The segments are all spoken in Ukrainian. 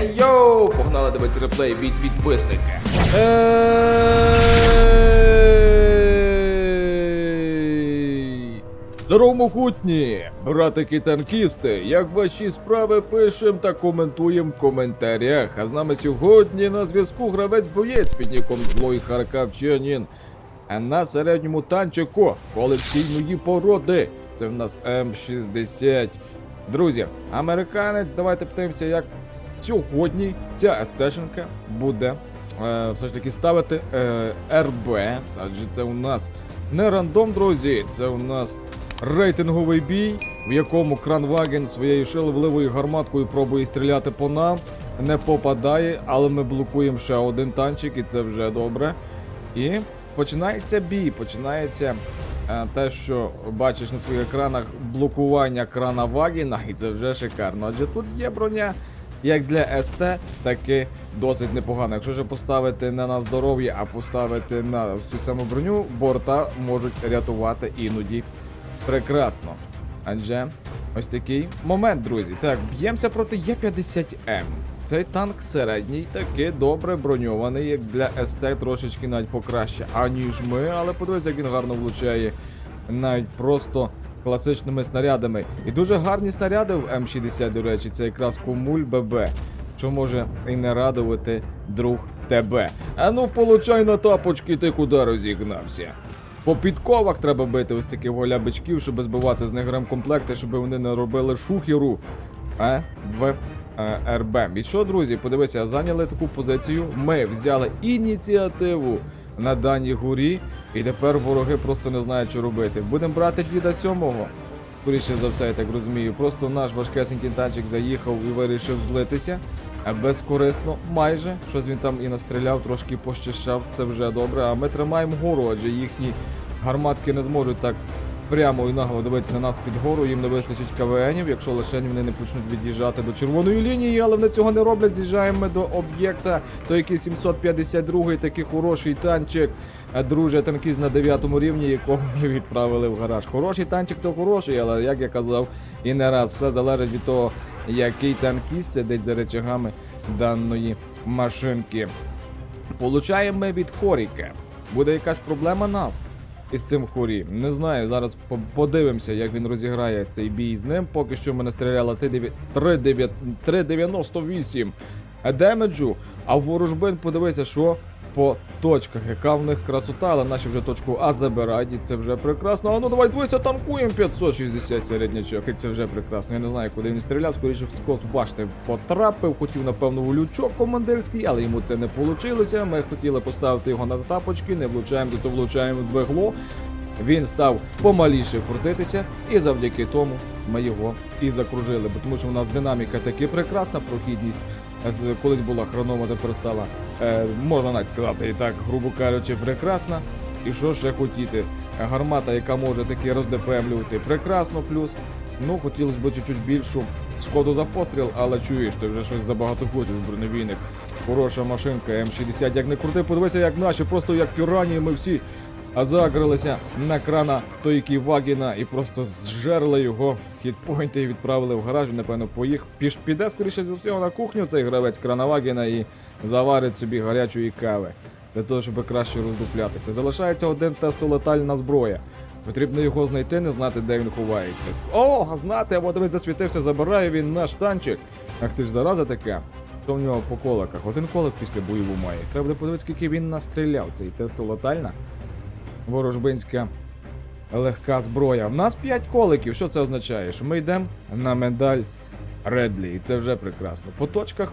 Ей йоу! Погнали дивитися реплей від підписника. Здорово, могутні! Братики танкісти, як ваші справи пишем та коментуємо в коментарях. А з нами сьогодні на зв'язку гравець боєць під ніком злої Харківчанин. А на середньому танчику колекційної породи. Це в нас М60. Друзі, американець, давайте подивимося, як сьогодні ця естешенка буде е, все ж таки ставити е, РБ. Адже це у нас не рандом, друзі, це у нас рейтинговий бій, в якому Кранваген своєю шиловливою гарматкою пробує стріляти по нам. Не попадає, але ми блокуємо ще один танчик, і це вже добре. І починається бій, починається е, те, що бачиш на своїх екранах блокування крана Вагіна, і це вже шикарно. Адже тут є броня як для СТ, так і досить непогано. Якщо ж поставити не на здоров'я, а поставити на цю саму броню, борта можуть рятувати іноді прекрасно. Адже ось такий момент, друзі. Так, б'ємося проти Є50М. Цей танк середній, таки добре броньований, як для СТ трошечки навіть покраще, аніж ми, але подивись, як він гарно влучає навіть просто класичними снарядами. І дуже гарні снаряди в М60, до речі, це якраз Кумуль ББ, що може і не радувати друг тебе. А ну, получай на тапочки, ти куди розігнався. По підковах треба бити ось таких голябичків, щоб збивати з них ремкомплекти, щоб вони не робили шухеру а, в е, РБ. І що, друзі, подивися, зайняли таку позицію. Ми взяли ініціативу на даній горі, і тепер вороги просто не знають, що робити. Будемо брати діда сьомого. Скоріше за все, я так розумію. Просто наш важкесенький танчик заїхав і вирішив злитися. А безкорисно, майже. Щось він там і настріляв, трошки пощищав, це вже добре. А ми тримаємо гору, адже їхні гарматки не зможуть так прямо і нагло дивитися на нас під гору. Їм не вистачить КВНів, якщо лише вони не почнуть від'їжджати до червоної лінії, але вони цього не роблять. З'їжджаємо ми до об'єкта. То який 752-й, такий хороший танчик. А, Друже, танкіст на 9 рівні, якого ми відправили в гараж. Хороший танчик, то хороший, але як я казав, і не раз все залежить від того, який танкіст сидить за речагами даної машинки. Получаємо ми від Хоріка. Буде якась проблема нас із цим хурі. Не знаю, зараз по- подивимося, як він розіграє цей бій з ним. Поки що в мене стріляла 398 демеджу, а ворожбин подивися, що по точках, яка в них красота, але наші вже точку А забирають, і це вже прекрасно. А ну давай двося танкуємо 560 середнячок, і це вже прекрасно. Я не знаю, куди він стріляв, скоріше в скос, бачите, потрапив, хотів, напевно, у лючок командирський, але йому це не вийшло. Ми хотіли поставити його на тапочки, не влучаємо, то влучаємо в двигло. Він став помаліше крутитися, і завдяки тому ми його і закружили. Бо тому що у нас динаміка таки прекрасна, прохідність. Колись була хронома, тепер стала, е, можна навіть сказати, і так, грубо кажучи, прекрасна. І що ще хотіти? Гармата, яка може таки роздепемлювати, прекрасно плюс. Ну, хотілося б чуть-чуть більшу шкоду за постріл, але чуєш, ти вже щось забагато хочеш, броневійник. Хороша машинка, М60, як не крути, подивися, як наші, просто як пірані, ми всі а загралися на крана Тойкі Вагіна і просто зжерли його хітпойнти і відправили в гараж. Напевно, поїх піш піде скоріше за всього на кухню цей гравець крана Вагіна і заварить собі гарячої кави для того, щоб краще роздуплятися. Залишається один тестолетальна зброя. Потрібно його знайти, не знати, де він ховається. О, знати, або дивись, засвітився, забирає він наш танчик. Ах ти ж зараза така. Що в нього по коликах? Один колик після бойову має. Треба буде подивитися, скільки він настріляв. Цей тестолетальна ворожбинська легка зброя. В нас 5 коликів. Що це означає? Що ми йдемо на медаль Редлі. І це вже прекрасно. По точках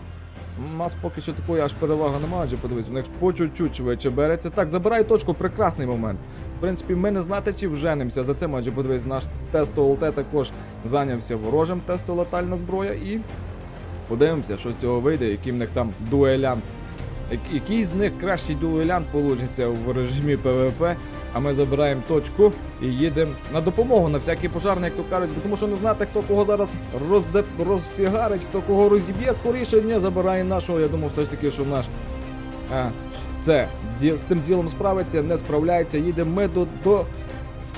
у нас поки що такої аж переваги немає, адже подивись, у них по чуть-чуть швидше береться. Так, забирай точку, прекрасний момент. В принципі, ми не знати, чи вженимося за цим, адже подивись, наш тесто ЛТ також зайнявся ворожим тесто летальна зброя і подивимося, що з цього вийде, який в них там дуелянт. Як- Який з них кращий дуелянт получиться в режимі ПВП, а ми забираємо точку і їдемо на допомогу на всякий пожарний, як то кажуть, тому що не знати, хто кого зараз розде... розфігарить, хто кого розіб'є, скоріше не забирає нашого. Я думав, все ж таки, що наш а, це з цим ділом справиться, не справляється. Їдемо ми до, до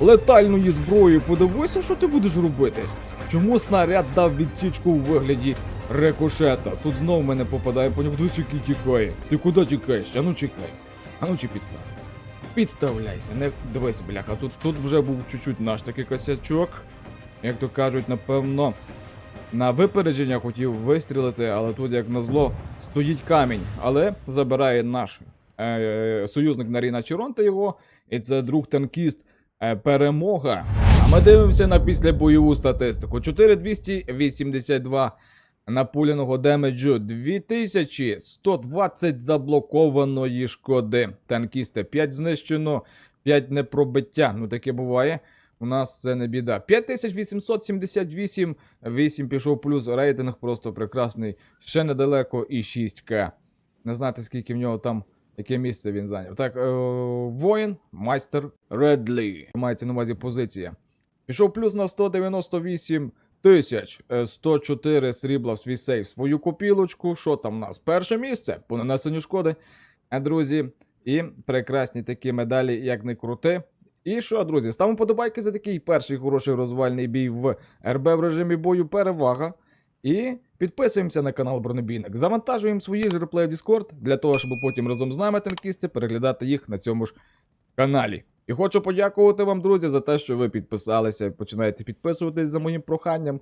летальної зброї. Подивися, що ти будеш робити. Чому снаряд дав відсічку у вигляді рикошета. Тут знов мене попадає по ньому. Дивись, який тікає. Ти куди тікаєш? А ну чекай. А ну чи підставиться? Підставляйся, не дивись, бляха. Тут, тут вже був чуть-чуть наш такий косячок. Як то кажуть, напевно, на випередження хотів вистрілити, але тут, як назло, стоїть камінь. Але забирає наш е, союзник Наріна Чиронта його, і це друг танкіст е, перемога. А ми дивимося на післябойову статистику. 4282 напуляного демеджу, 2120 заблокованої шкоди. Танкісти 5 знищено, 5 непробиття. Ну таке буває. У нас це не біда. 5878, 8 пішов плюс, рейтинг просто прекрасний. Ще недалеко і 6К. Не знати, скільки в нього там, яке місце він зайняв. Так, е, воїн, майстер Редлі. Мається на увазі позиція. Пішов плюс на 198 тисяч. Е, 104 срібла в свій сейф. Свою копілочку. Що там у нас? Перше місце по нанесенню шкоди. Е, Друзі. І прекрасні такі медалі, як не крути. І що, друзі, ставимо подобайки за такий перший хороший розвальний бій в РБ в режимі бою перевага. І підписуємося на канал Бронебійник. Завантажуємо свої ж реплеї в Discord для того, щоб потім разом з нами танкісти переглядати їх на цьому ж каналі. І хочу подякувати вам, друзі, за те, що ви підписалися, починаєте підписуватись за моїм проханням,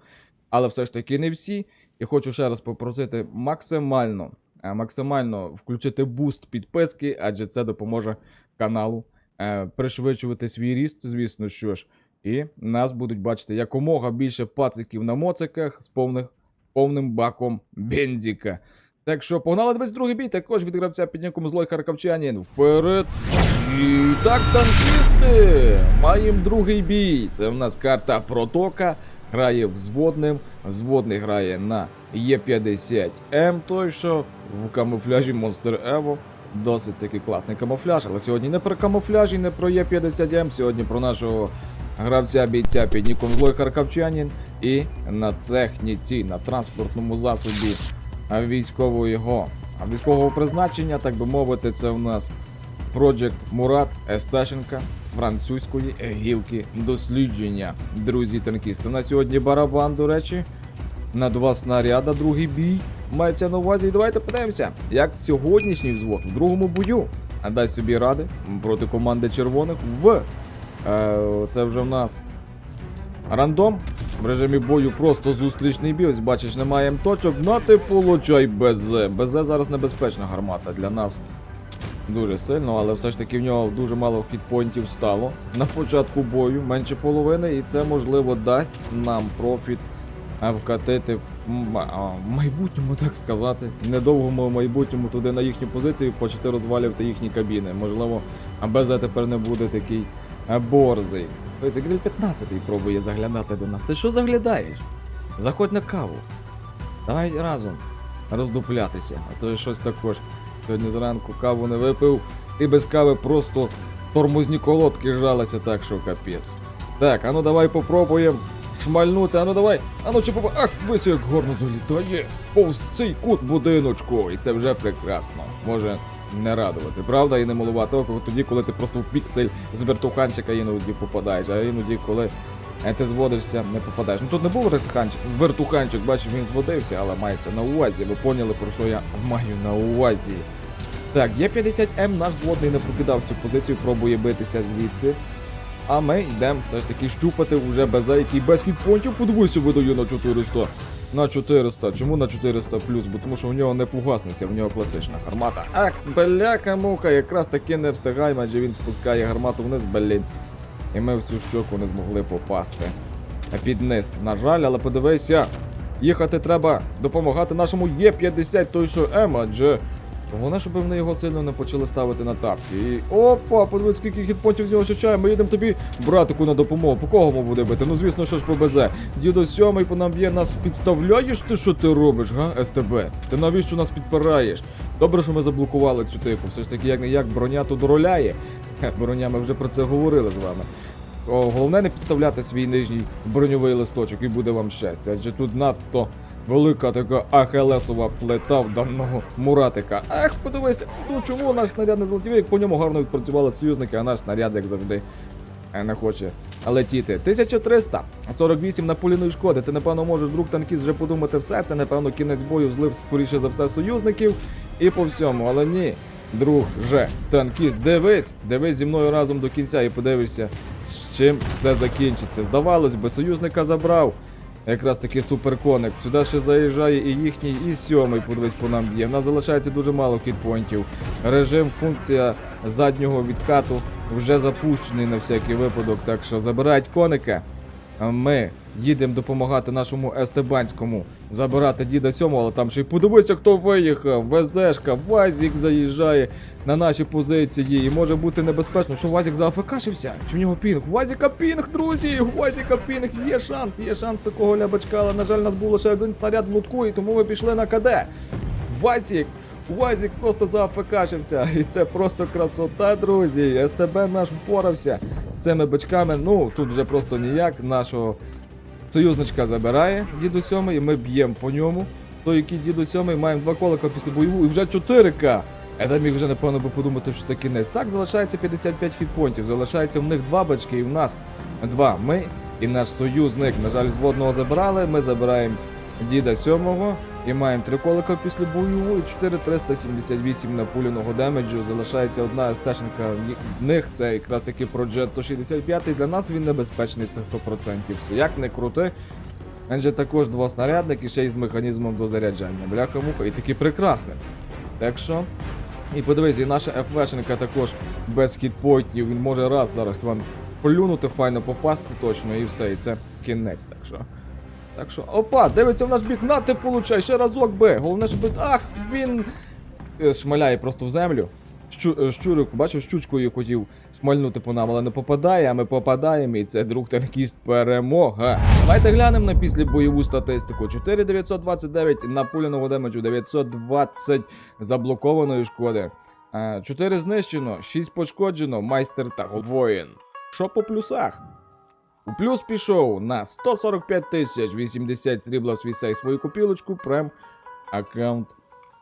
але все ж таки не всі. І хочу ще раз попросити максимально, е, максимально включити буст підписки, адже це допоможе каналу е, пришвидшувати свій ріст, звісно, що ж. І нас будуть бачити якомога більше пациків на моциках з повних, повним баком бензіка. Так що погнали 22 бій, також від гравця під ніком злой харківчанин. Вперед! І так, танкісти! Маємо другий бій. Це в нас карта Протока. Грає взводним. Взводний грає на Е50М, той що в камуфляжі Monster Evo. Досить таки класний камуфляж, але сьогодні не про камуфляж і не про Е50М, сьогодні про нашого гравця бійця під ніком Злой Харківчанин і на техніці, на транспортному засобі військового його а, військового призначення, так би мовити, це у нас Project Мурат Есташенка французької гілки дослідження. Друзі танкісти. На сьогодні барабан, до речі, на два снаряда, другий бій. Мається на увазі. І давайте подивимося, як сьогоднішній взвод в другому бою дасть собі ради проти команди червоних в. Е, це вже в нас рандом. В режимі бою просто зустрічний бій. Ось бачиш, немає точок. На ти получай БЗ. БЗ зараз небезпечна гармата для нас. Дуже сильно, але все ж таки в нього дуже мало хітпойнтів стало на початку бою, менше половини, і це можливо дасть нам профіт вкатити в майбутньому, так сказати, недовгому майбутньому туди на їхню позицію і почати розвалювати їхні кабіни. Можливо, а без тепер не буде такий борзий. Ось як 15 пробує заглядати до нас. Ти що заглядаєш? Заходь на каву. Давай разом роздуплятися, а то щось також. Сьогодні зранку каву не випив, і без кави просто тормозні колодки жалися так, що капець. Так, а ну давай попробуємо шмальнути, а ну давай, а ну чи попа. Ах, вись як горно залітає повз цей кут будиночку, і це вже прекрасно. Може не радувати, правда, і не малувати око тоді, коли ти просто в піксель з вертуханчика іноді попадаєш, а іноді, коли е, ти зводишся, не попадаєш. Ну тут не був вертуханчик, вертуханчик, бачив, він зводився, але мається на увазі. Ви поняли, про що я маю на увазі. Так, є 50М, наш зводний не покидав цю позицію, пробує битися звідси. А ми йдемо все ж таки щупати вже без який без хітпонтів. Подивися, видаю на 400. На 400. Чому на 400 плюс? Бо тому що у нього не фугасниця, в нього класична гармата. Ах, бляка муха, якраз таки не встигаємо, адже він спускає гармату вниз, блін. І ми в цю щоку не змогли попасти. Під низ. На жаль, але подивися. Їхати треба допомагати нашому Є50, той що М, адже Головне, щоб вони його сильно не почали ставити на тапки. І. Опа, подивись, скільки хітпонтів з нього ще чає. Ми їдемо тобі, братику, на допомогу. По кого ми буде бити? Ну звісно, що ж по БЗ. Дідо сьомий по нам б'є, нас підставляєш ти, що ти робиш, га? СТБ? Ти навіщо нас підпираєш? Добре, що ми заблокували цю типу. Все ж таки, як не як броня тут роляє. Броня, ми вже про це говорили з вами. О, головне не підставляти свій нижній броньовий листочок і буде вам щастя, адже тут надто велика така ахелесова плита в даного муратика. Ах, подивися, ну чому наш снаряд не злетів, як по ньому гарно відпрацювали союзники, а наш снаряд, як завжди, е, не хоче летіти. 1348 напуліної шкоди. Ти, напевно, можеш, друг танкіст, вже подумати все. Це, напевно, кінець бою злив, скоріше за все, союзників. І по всьому, але ні. Друг же, танкіст, дивись, дивись зі мною разом до кінця і подивишся, з чим все закінчиться. Здавалось би, союзника забрав. Якраз таки суперконик. Сюди ще заїжджає і їхній, і сьомий подивись по нам б'є. В нас залишається дуже мало кітпоінтів. Режим, функція заднього відкату вже запущений на всякий випадок. Так що забирають коника. Ми їдемо допомагати нашому Естебанському забирати діда сьомого, але там ще й подивися, хто виїхав. ВЗшка, Вазік заїжджає на наші позиції. І може бути небезпечно, що Вазік заафекашився. Чи в нього пінг? Вазіка пінг, друзі! Вазіка пінг, є шанс, є шанс такого лябачка, але на жаль, у нас було ще один снаряд в лутку, і тому ми пішли на КД. Вазік! Вазік просто заафекашився. І це просто красота, друзі. СТБ наш впорався з цими бичками. Ну, тут вже просто ніяк. Нашого союзничка забирає діду сьомий, і ми б'ємо по ньому. Той, який діду сьомий, маємо два колика після бойову і вже 4К. Я міг вже напевно би подумати, що це кінець. Так, залишається 55 хітпонтів. Залишається в них два бачки, і в нас два. Ми і наш союзник. На жаль, з водного забрали. Ми забираємо діда сьомого. І маємо три колика після бойову і 4378 напуляного демеджу. Залишається одна стешенка в них. Це якраз таки Project 165. Для нас він небезпечний це 100%. Все, Як не крути. Він же також двоснарядник і ще й з механізмом дозаряджання. Бляха-муха, і таки прекрасним. Так що. І подивись, і наша ФВшенка також без хітпойтів. Він може раз зараз вам плюнути, файно попасти точно, і все, і це кінець. Так що. Так що, опа, дивиться в наш бік, на ти получай, ще разок би. Головне, щоб. Ах, він е, шмаляє просто в землю. Щу, е, щурик, бачив, щучкою хотів шмальнути по нам, але не попадає, а ми попадаємо, і це друг танкіст перемога. Давайте глянемо на післябойову статистику. 4929 напуляного демеджу, 920 заблокованої шкоди. 4 знищено, 6 пошкоджено, майстер та воїн. Що по плюсах? У плюс пішов на 145 тисяч 80 срібла свій свою копілочку, прем аккаунт.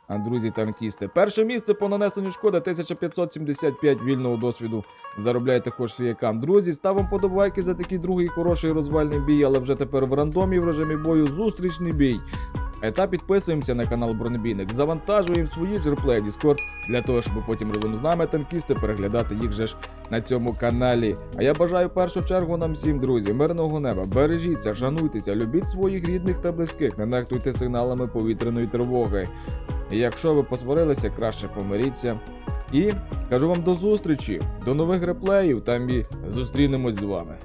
А друзі танкісти. Перше місце по нанесенню шкоди 1575 вільного досвіду. Заробляє також свій аккаунт. Друзі, ставимо подобайки за такий другий хороший розвальний бій, але вже тепер в рандомі в режимі бою зустрічний бій. Е, Та підписуємося на канал Бронебійник, завантажуємо свої ж реплеї Discord для того, щоб потім разом з нами танкісти переглядати їх же ж на цьому каналі. А я бажаю в першу чергу нам всім, друзі, мирного неба. Бережіться, шануйтеся, любіть своїх рідних та близьких, не нехтуйте сигналами повітряної тривоги. І якщо ви посварилися, краще помиріться. І кажу вам до зустрічі, до нових реплеїв, там і зустрінемось з вами.